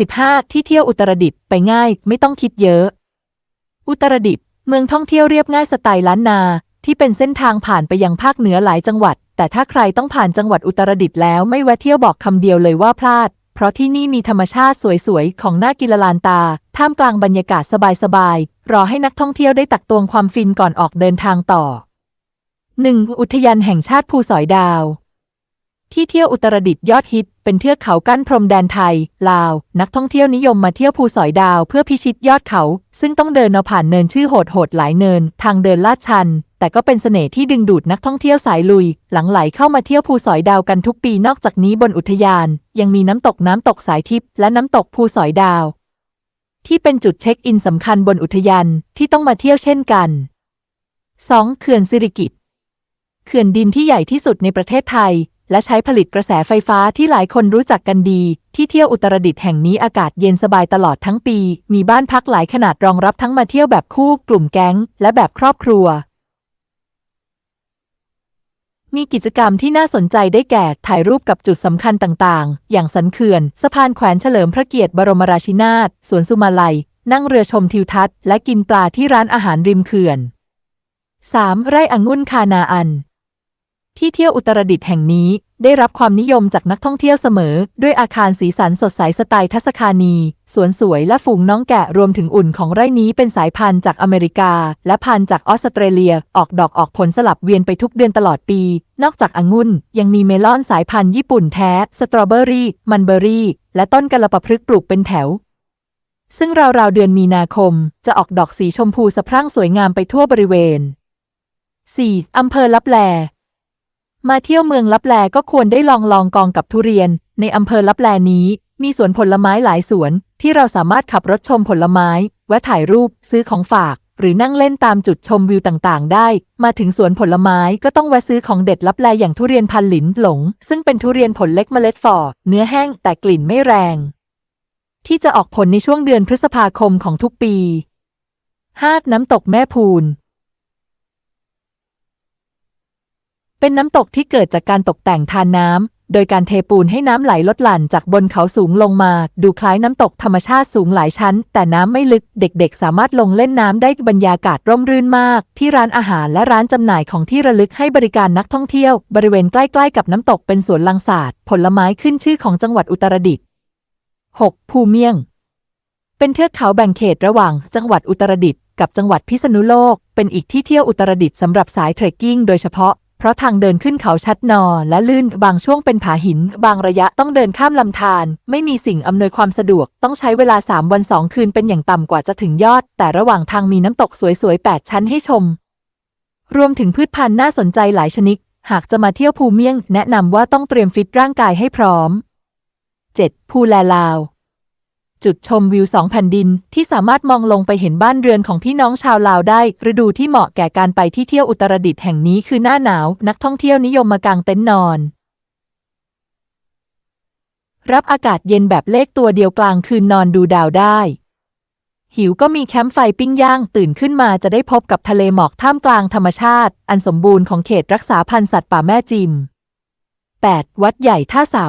15. ที่เที่ยวอุตรดิตถ์ไปง่าย ไม่ต้องคิดเยอะ อุตรดิตถ์เมืองท่องเที่ยวเรียบง่ายสไตล์ล้านนา ที่เป็นเส้นทางผ่านไปยังภาคเหนือหลายจังหวัด แต่ถ้าใครต้องผ่านจังหวัดอุตรดิตถ์แล้วไม่แวะเที่ยวบอกคำเดียวเลยว่าพลาด เพราะที่นี่มีธรรมชาติสวยๆ ของน่ากินลลานตา ท่ามกลางบรรยากาศสบายๆ รอให้นักท่องเที่ยวได้ตักตวงความฟินก่อนออกเดินทางต่อ 1. อุทยานแห่งชาติภูสอยดาว ที่เที่ยวอุตรดิตถ์ยอดฮิต เป็นเทือกเขากั้นพรมแดนไทย ลาว นักท่องเที่ยวนิยมมาเที่ยวภูสอยดาวเพื่อพิชิตยอดเขา ซึ่งต้องเดินเอาผ่านเนินชื่อโหดๆหลายเนิน ทางเดินลาดชัน แต่ก็เป็นเสน่ห์ที่ดึงดูดนักท่องเที่ยวสายลุย หลังไหลเข้ามาเที่ยวภูสอยดาวกันทุกปีนอกจากนี้บนอุทยาน ยังมีน้ำตกน้ำตกสายทิพย์และน้ำตกภูสอยดาว ที่เป็นจุดเช็คอินสำคัญบนอุทยานที่ต้องมาเที่ยวเช่นกัน 2. เขื่อนสิริกิติ์เขื่อนดินที่ใหญ่ที่สุดในประเทศไทย และใช้ผลิตกระแสไฟฟ้าที่หลายคนรู้จักกันดี ที่เที่ยวอุตรดิตถ์แห่งนี้อากาศเย็นสบายตลอดทั้งปี มีบ้านพักหลายขนาดรองรับทั้งมาเที่ยวแบบคู่ กลุ่มแก๊ง และแบบครอบครัว มีกิจกรรมที่น่าสนใจได้แก่ ถ่ายรูปกับจุดสำคัญต่างๆ อย่างสันเขื่อน สะพานแขวนเฉลิมพระเกียรติบรมราชินาถสวนสุมาลัย นั่งเรือชมทิวทัศน์และกินปลาที่ร้านอาหารริมเขื่อน 3. ไร่องุ่นคานาอัน ที่เที่ยวอุตรดิตถ์แห่งนี้ได้รับความนิยมจากนักท่องเที่ยวเสมอ ด้วยอาคารสีสันสดใสสไตล์ทัศคานี สวนสวยและฝูงน้องแกะรวมถึงอุ่นของไร่นี้เป็นสายพันธุ์จากอเมริกา และพันธุ์จากออสเตรเลีย ออกดอกออกผลสลับเวียนไปทุกเดือนตลอดปี นอกจากองุ่น ยังมีเมลอนสายพันธุ์ญี่ปุ่นแท้ สตรอเบอรี่ มันเบอรี่ และต้นกะละปะพฤกปลูกเป็นแถว ซึ่งราวๆเดือนมีนาคม จะออกดอกสีชมพูสะพรั่งสวยงามไปทั่วบริเวณ 4. อำเภอลับแล มาเที่ยวเมืองลับแลก็ควรได้ลองลองกองกับทุเรียน ในอำเภอลับแลนี้ มีสวนผลไม้หลายสวน ที่เราสามารถขับรถชมผลไม้ แวะถ่ายรูป ซื้อของฝาก หรือนั่งเล่นตามจุดชมวิวต่างๆ ได้ มาถึงสวนผลไม้ก็ต้องแวะซื้อของเด็ดลับแลอย่างทุเรียนพันหลินหลง ซึ่งเป็นทุเรียนผลเล็กเมล็ดฝ่อเนื้อแห้งแต่กลิ่นไม่แรง ที่จะออกผลในช่วงเดือนพฤษภาคมของทุกปี 5. น้ำตกแม่พูน เป็นน้ำตกที่เกิดจากการตกแต่งทานน้ำ โดยการเทปูนให้น้ำไหลลดหลั่นจากบนเขาสูงลงมา ดูคล้ายน้ำตกธรรมชาติสูงหลายชั้น แต่น้ำไม่ลึก เด็กๆ สามารถลงเล่นน้ำได้บรรยากาศร่มรื่นมาก ที่ร้านอาหารและร้านจำหน่ายของที่ระลึกให้บริการนักท่องเที่ยว บริเวณใกล้ๆ กับน้ำตกเป็นสวนลังสาดผลไม้ขึ้นชื่อของจังหวัดอุตรดิตถ์ 6. ภูเมียง เป็นเทือกเขาแบ่งเขตระหว่างจังหวัดอุตรดิตถ์กับจังหวัดพิษณุโลก เป็นอีกที่เที่ยวอุตรดิตถ์สำหรับสายเทรคกิ้งโดยเฉพาะ เพราะทางเดินขึ้นเขาชัดนอและลื่นบางช่วงเป็นผาหิน บางระยะต้องเดินข้ามลำธารไม่มีสิ่งอำนวยความสะดวก ต้องใช้เวลา 3 วัน 2 คืนเป็นอย่างต่ำกว่าจะถึงยอด แต่ระหว่างทางมีน้ำตกสวยๆ 8 ชั้นให้ชม รวมถึงพืชพันธุ์น่าสนใจหลายชนิด หากจะมาเที่ยวภูเมียง แนะนำว่าต้องเตรียมฟิตร่างกายให้พร้อม 7. ภูแลลาว จุดชมวิวสองแผ่นดินที่สามารถมองลงไปเห็นบ้านเรือนของพี่น้องชาวลาวได้ ฤดูที่เหมาะแก่การไปที่เที่ยวอุตรดิตถ์แห่งนี้คือหน้าหนาว นักท่องเที่ยวนิยมมากางเต็นท์นอน รับอากาศเย็นแบบเลขตัวเดียวกลางคืนนอนดูดาวได้ หิวก็มีแคมป์ไฟปิ้งย่าง ตื่นขึ้นมาจะได้พบกับทะเลหมอกท่ามกลางธรรมชาติ อันสมบูรณ์ของเขตรักษาพันธุ์สัตว์ป่าแม่จิม 8. วัดใหญ่ท่าเสา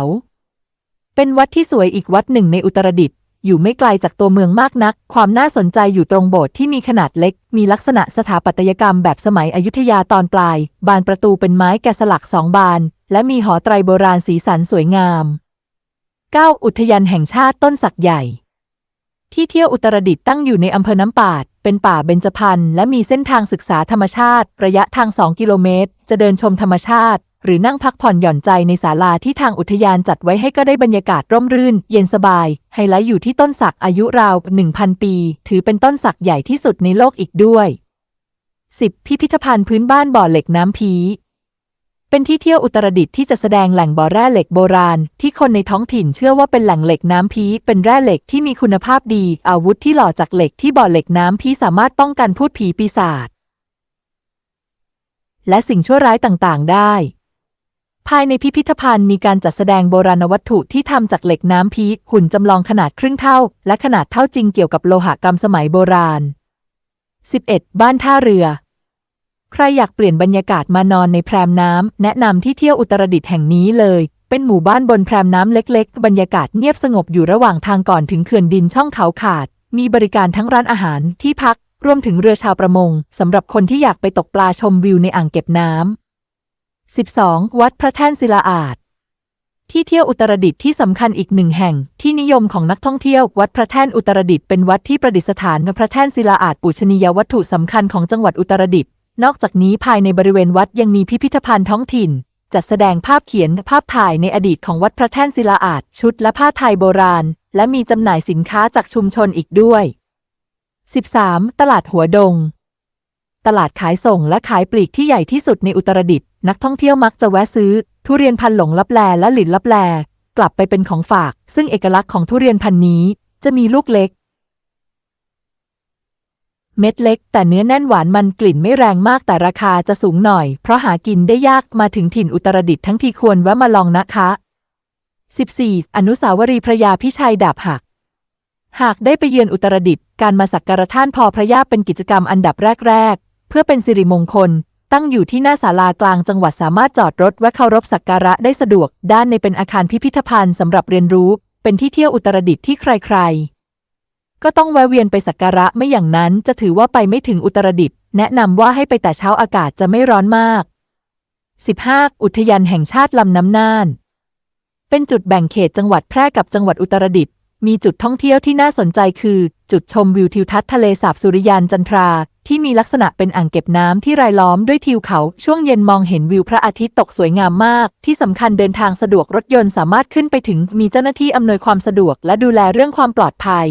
เป็นวัดที่สวยอีกวัดหนึ่งในอุตรดิตถ์ อยู่ไม่ไกลจากตัวเมืองมากนัก ความน่าสนใจอยู่ตรงโบสถ์ที่มีขนาดเล็ก มีลักษณะสถาปัตยกรรมแบบสมัยอยุธยาตอนปลาย บานประตูเป็นไม้แกะสลักสองบาน และมีหอไตรโบราณสีสันสวยงาม 9. อุทยานแห่งชาติต้นสักใหญ่ ที่เที่ยวอุตรดิตถ์ตั้งอยู่ในอำเภอน้ำปาด เป็นป่าเบญจพรรณและมีเส้นทางศึกษาธรรมชาติ ระยะทาง 2 กิโลเมตร จะเดินชมธรรมชาติ หรือนั่งพักผ่อนหย่อนใจในศาลาที่ทางอุทยานจัดไว้ให้ก็ได้บรรยากาศร่มรื่น เย็นสบาย ไฮไลท์อยู่ที่ต้นสักอายุราว 1,000 ปี ถือเป็นต้นสักใหญ่ที่สุดในโลกอีกด้วย 10. พิพิธภัณฑ์พื้นบ้านบ่อเหล็กน้ำพีเป็นที่เที่ยวอุตรดิตถ์ที่จะแสดงแหล่งบ่อแร่เหล็กโบราณ ที่คนในท้องถิ่นเชื่อว่าเป็นแหล่งเหล็กน้ำพีเป็นแร่เหล็กที่มีคุณภาพดี อาวุธที่หล่อจากเหล็กที่บ่อเหล็กน้ำพีสามารถป้องกันพูดผีปีศาจและสิ่งชั่วร้ายต่างๆ ได้ ภายในพิพิธภัณฑ์มีการจัดแสดงโบราณวัตถุที่ทำจากเหล็กน้ำพีหุ่นจำลองขนาดครึ่งเท่า และขนาดเท่าจริงเกี่ยวกับโลหกรรมสมัยโบราณ 11. บ้านท่าเรือ ใครอยากเปลี่ยนบรรยากาศมานอนในแพรมน้ำ แนะนำที่เที่ยวอุตรดิตถ์แห่งนี้เลยเเป็นหมู่บ้านบนแพรมน้ำเล็ก ๆ บรรยากาศเงียบสงบอยู่ระหว่างทางก่อนถึงเขื่อนดินช่องเขาขาด มีบริการทั้งร้านอาหารที่พัก รวมถึงเรือชาวประมงสำหรับคนที่อยากไปตกปลาชมวิวในอ่างเก็บน้ำ 12. วัดพระแท่นศิลาอาดที่เที่ยวอุตรดิตถ์ที่สำคัญอีกหนึ่งแห่งที่นิยมของนักท่องเที่ยว วัดพระแท่นอุตรดิตถ์เป็นวัดที่ประดิษฐานพระแท่นศิลาอาดปูชนียวัตถุสำคัญของจังหวัดอุตรดิตถ์นอกจากนี้ภายในบริเวณวัดยังมีพิพิธภัณฑ์ท้องถิ่น จัดแสดงภาพเขียนภาพถ่ายในอดีตของวัดพระแท่นศิลาอาดชุดและผ้าไทยโบราณ และมีจำหน่ายสินค้าจากชุมชนอีกด้วย 13. ตลาดหัวดง ตลาดขายส่งและขายปลีกที่ใหญ่ที่สุดในอุตรดิตถ์นักท่องเที่ยวมักจะแวะซื้อ ทุเรียนพันหลงลับแลและหลินลับแลกลับไปเป็นของฝาก ซึ่งเอกลักษณ์ของทุเรียนพันนี้จะมีลูกเล็ก เม็ดเล็ก แต่เนื้อแน่นหวานมันกลิ่นไม่แรงมากแต่ราคาจะสูงหน่อย เพราะหากินได้ยากมาถึงถิ่นอุตรดิตถ์ทั้งทีควรแวะมาลองนะคะ 14. อนุสาวรีย์พระยาพิชัยดาบหักหากได้ไปเยือนอุตรดิตถ์การมาสักการะท่านพอพระยาเป็นกิจกรรมอันดับแรก ๆ พื่อเป็นสิริมงคล ตั้งอยู่ที่หน้าศาลากลางจังหวัดสามารถจอดรถแวะเคารพสักการะได้สะดวก ด้านในเป็นอาคารพิพิธภัณฑ์สำหรับเรียนรู้ เป็นที่เที่ยวอุตรดิตถ์ที่ใครๆ ก็ต้องแวะเวียนไปสักการะไม่อย่างนั้นจะถือว่าไปไม่ถึงอุตรดิตถ์แนะนำว่าให้ไปแต่เช้าอากาศจะไม่ร้อนมาก 15. อุทยานแห่งชาติลำน้ำน่าน เป็นจุดแบ่งเขตจังหวัดแพร่กับจังหวัดอุตรดิตถ์ มีจุดท่องเที่ยวที่น่าสนใจคือ จุดชมวิวทิวทัศน์ทะเลสาบสุริยานจันทรา ที่มีลักษณะเป็นอ่างเก็บน้ำที่รายล้อมด้วยทิวเขา ช่วงเย็นมองเห็นวิวพระอาทิตย์ตกสวยงามมาก ที่สำคัญเดินทางสะดวกรถยนต์สามารถขึ้นไปถึง มีเจ้าหน้าที่อำนวยความสะดวกและดูแลเรื่องความปลอดภัย